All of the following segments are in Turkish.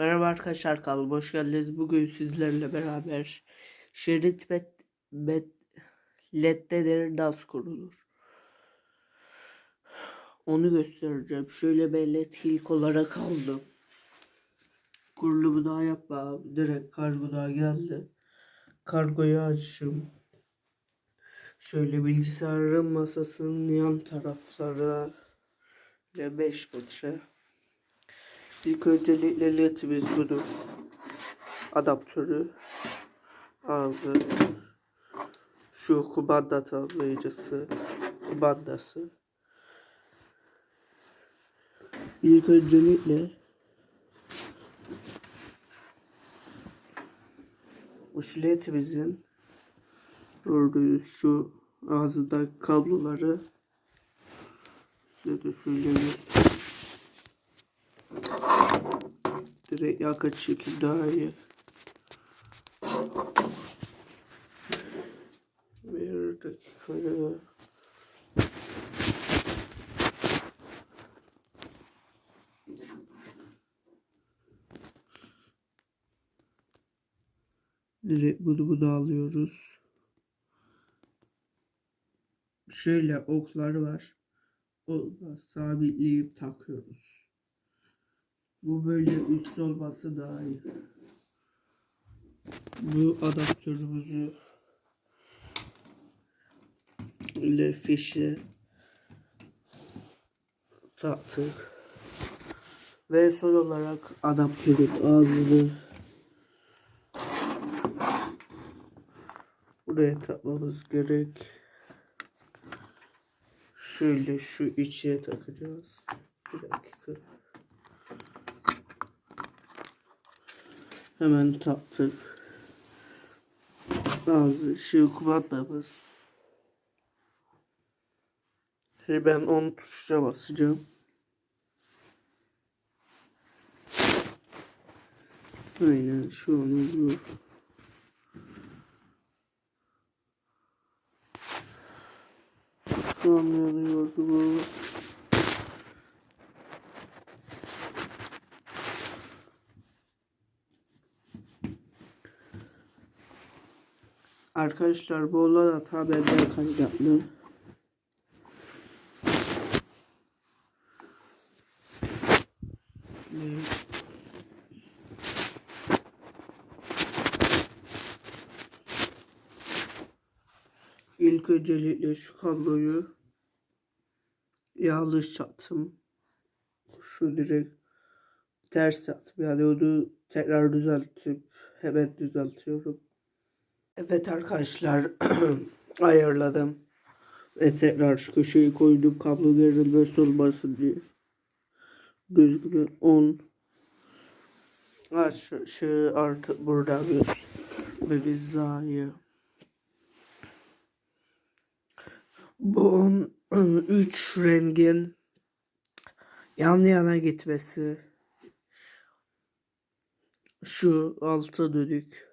Merhaba arkadaşlar kanalıma hoş geldiniz. Bugün sizlerle beraber şerit bet, bet leddeleri nasıl kurulur? Onu göstereceğim. Şöyle bir led ilk olarak aldım. Kurulumu daha yapma. Direkt kargo daha geldi. Kargoyu açtım. Şöyle bilgisayarın masasının yan tarafları ve 5 metre. İlk öncelikle ledimiz budur. Adaptörü aldı. Şu kumanda tamamlayıcısı, kumandası. İlk öncelikle şu ledimizin gördüğünüz şu ağzındaki kabloları size de şöyle Direkt yakıt şekil daha iyi. Bir dakika ya. Direkt bunu bunu alıyoruz. Şöyle okları var. Onu sabitleyip takıyoruz. Bu böyle üst olması daha iyi. Bu adaptörümüzü ile fişe taktık. Ve son olarak adaptörün ağzını buraya takmamız gerek. Şöyle şu içe takacağız. Bir dakika. Hemen taktık. Bazı şu kumandamız. Şimdi ben 10 tuşuna basacağım. Aynen şu an oluyor. Şu an yanıyor Arkadaşlar bu olan hata benden kaynaklı. Ne? İlk öncelikle şu kabloyu yanlış attım. Şu direkt ters attım. Yani onu tekrar düzeltip hemen düzeltiyorum. Evet arkadaşlar ayarladım. Ve tekrar şu köşeyi koydum kablo gerilmesi olmasın diye. Düzgün 10 Aşağı artık burada bir bir hizayı. Bu 3 rengin yan yana gitmesi. Şu altı düdük.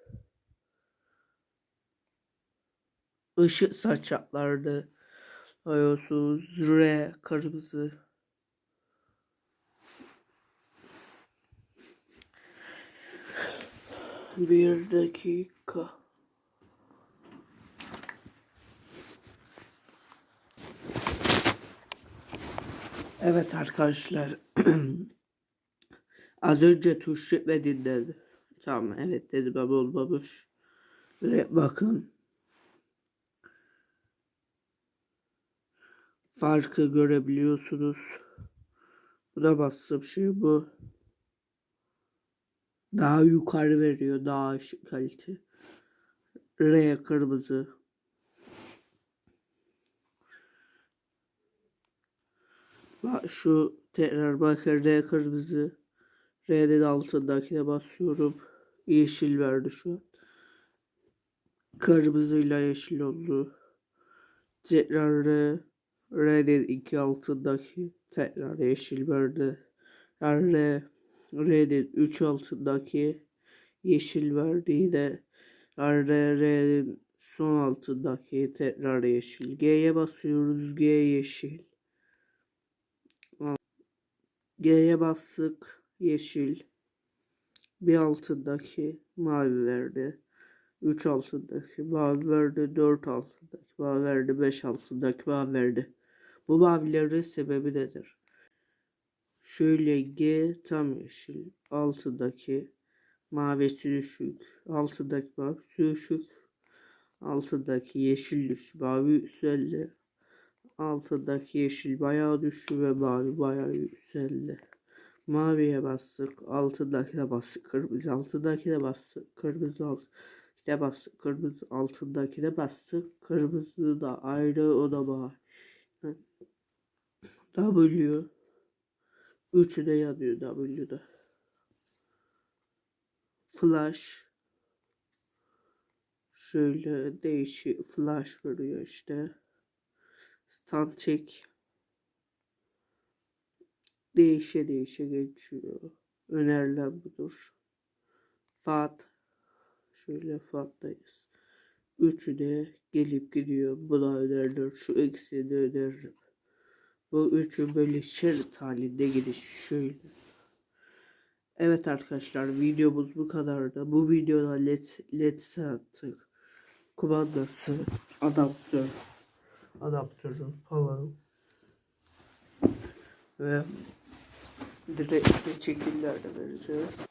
Işık saçaklardı. Ayosuz R kırmızı. Bir dakika. Evet arkadaşlar. Az önce tuş ve dinledi. Tamam evet dedi olmamış. Direkt bakın. Farkı görebiliyorsunuz. Bu da bastığım şey bu. Daha yukarı veriyor. Daha ışık kalite. R kırmızı. Bak şu tekrar bakın R kırmızı. De altındakine basıyorum. Yeşil verdi şu an. Kırmızıyla yeşil oldu. Tekrar R. R'de iki altındaki tekrar yeşil verdi. Yani R, R'de 3 altındaki yeşil verdiği de yani R, R'nin son altındaki tekrar yeşil. G'ye basıyoruz. G yeşil. G'ye bastık. Yeşil. Bir altındaki mavi verdi. 3 altındaki mavi verdi. 4 altındaki mavi verdi. 5 altındaki mavi verdi. Bu mavilerin sebebi nedir? Şöyle G tam yeşil. Altındaki mavisi düşük. Altındaki mavisi düşük. Altındaki yeşil düşük. Mavi yükseldi. Altındaki yeşil bayağı düştü ve mavi bayağı yükseldi. Maviye bastık. Altındakine bastık. Kırmızı altındakine bastık. Kırmızı altındakine bastık. Kırmızı altındakine bastık. Kırmızı da ayrı o da mavi. W. Üçü de yanıyor W'da. Flash. Şöyle değişik flash veriyor işte. Static. Değişe değişe geçiyor. Önerilen budur. Fat. Şöyle Fat'tayız. Üçü de gelip gidiyor. Bu da önerilir. Şu ikisini de öneririm. Bu üçü böyle şerit halinde gidiş şöyle. Evet arkadaşlar videomuz bu kadardı. Bu videoda led, led sattık. Kumandası, adaptör, adaptörü falan. Ve direkt çekimler de vereceğiz.